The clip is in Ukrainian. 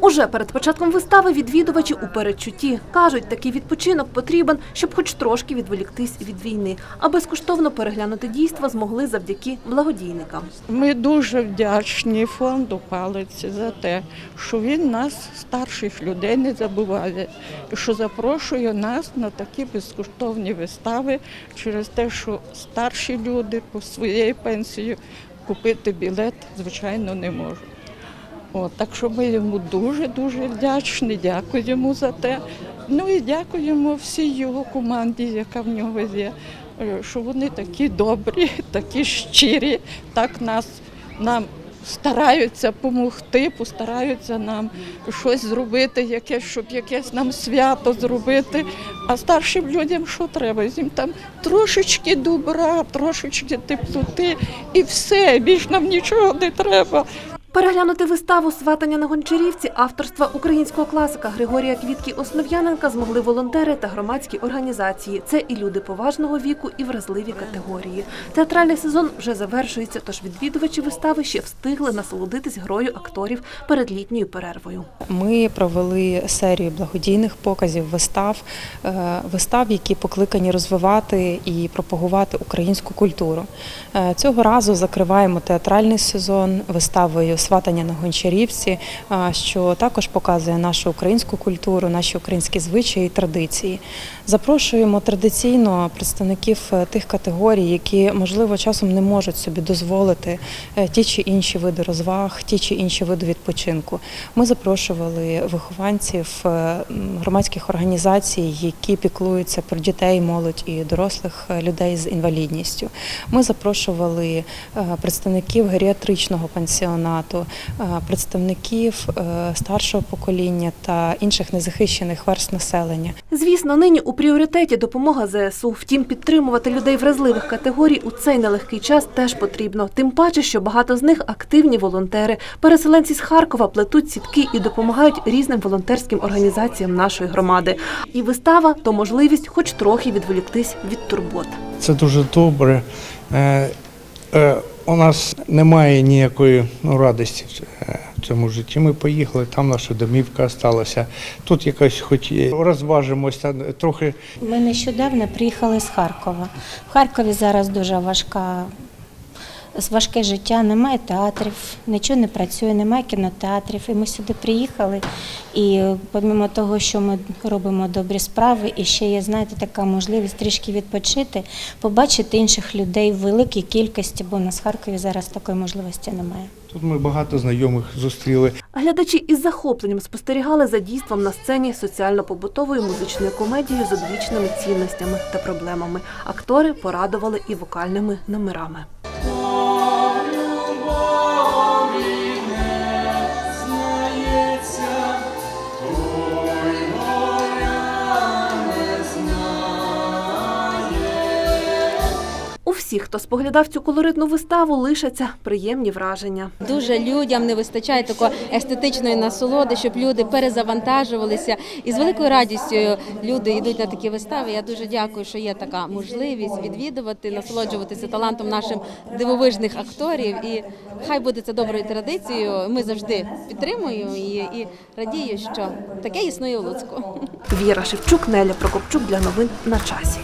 Уже перед початком вистави відвідувачі у передчутті кажуть, такий відпочинок потрібен, щоб хоч трошки відволіктись від війни, а безкоштовно переглянути дійство змогли завдяки благодійникам. Ми дуже вдячні фонду палиці за те, що він нас, старших людей, не забуває, що запрошує нас на такі безкоштовні вистави через те, що старші люди по своєї пенсії купити білет, звичайно, не можуть. От, так що ми йому дуже-дуже вдячні, дякуємо за те. Ну і дякуємо всій його команді, яка в нього є, е, що вони такі добрі, такі щирі, так нас нам стараються допомогти, постараються нам щось зробити, якесь, щоб якесь нам свято зробити. А старшим людям що треба? Їм там трошечки добра, трошечки теплоти і все, більш нам нічого не треба. Переглянути виставу «Сватання на Гончарівці» авторства українського класика Григорія Квітки Основ'яненка змогли волонтери та громадські організації. Це і люди поважного віку, і вразливі категорії. Театральний сезон вже завершується, тож відвідувачі вистави ще встигли насолодитись грою акторів перед літньою перервою. Ми провели серію благодійних показів вистав, е, вистав, які покликані розвивати і пропагувати українську культуру. Е, Цього разу закриваємо театральний сезон виставою Сватання на Гончарівці, е, що також показує нашу українську культуру, наші українські звичаї і традиції. Запрошуємо традиційно представників е, тих категорій, які можливо часом не можуть собі дозволити е, ті чи інші види розваг, ті чи інші види відпочинку. Ми запрошували вихованців громадських організацій, які піклуються про дітей, молодь і дорослих людей з інвалідністю. Ми запрошували представників геріатричного пансіонату, е, представників е, старшого покоління та інших незахищених верст населення. Звісно, нині у пріоритеті допомога ЗСУ. Втім, підтримувати людей вразливих категорій у цей нелегкий час теж потрібно. Тим паче, що багато з них активні волонтери. Переселенці з Харкова плетуть сітки і допомагають різним волонтерським організаціям нашої громади. І вистава то можливість, хоч трохи відволіктись від турбот. Це дуже добре. Е, е, у нас немає ніякої ну, радості в- е, цьому житті. Ми поїхали, там наша домівка залишилася. Тут якось хоч розважимося, трохи Ми нещодавно приїхали з Харкова. В Харкові зараз дуже важка. Важке життя, немає театрів, нічого не працює, немає кінотеатрів. І ми сюди приїхали. І помимо того, що ми робимо добрі справи, і ще є, знаєте, така можливість трішки відпочити, побачити інших людей в великій кількості, бо у нас в Харкові зараз такої можливості немає. тут ми багато знайомих зустріли. Глядачі із захопленням спостерігали за дійством на сцені соціально-побутової музичної комедії з одвічними цінностями та проблемами. Актори порадували і вокальними номерами. Всіх, хто споглядав цю колоритну виставу, лишаться приємні враження. Дуже людям не вистачає такої естетичної насолоди, щоб люди перезавантажувалися. І з великою радістю люди йдуть на такі вистави. Я дуже дякую, що є така можливість відвідувати, насолоджуватися талантом наших дивовижних акторів. І хай буде це доброю традицією. Ми завжди підтримуємо і, і радію, що таке існує у Луцьку. Віра Шевчук, Неля Прокопчук для новин на часі.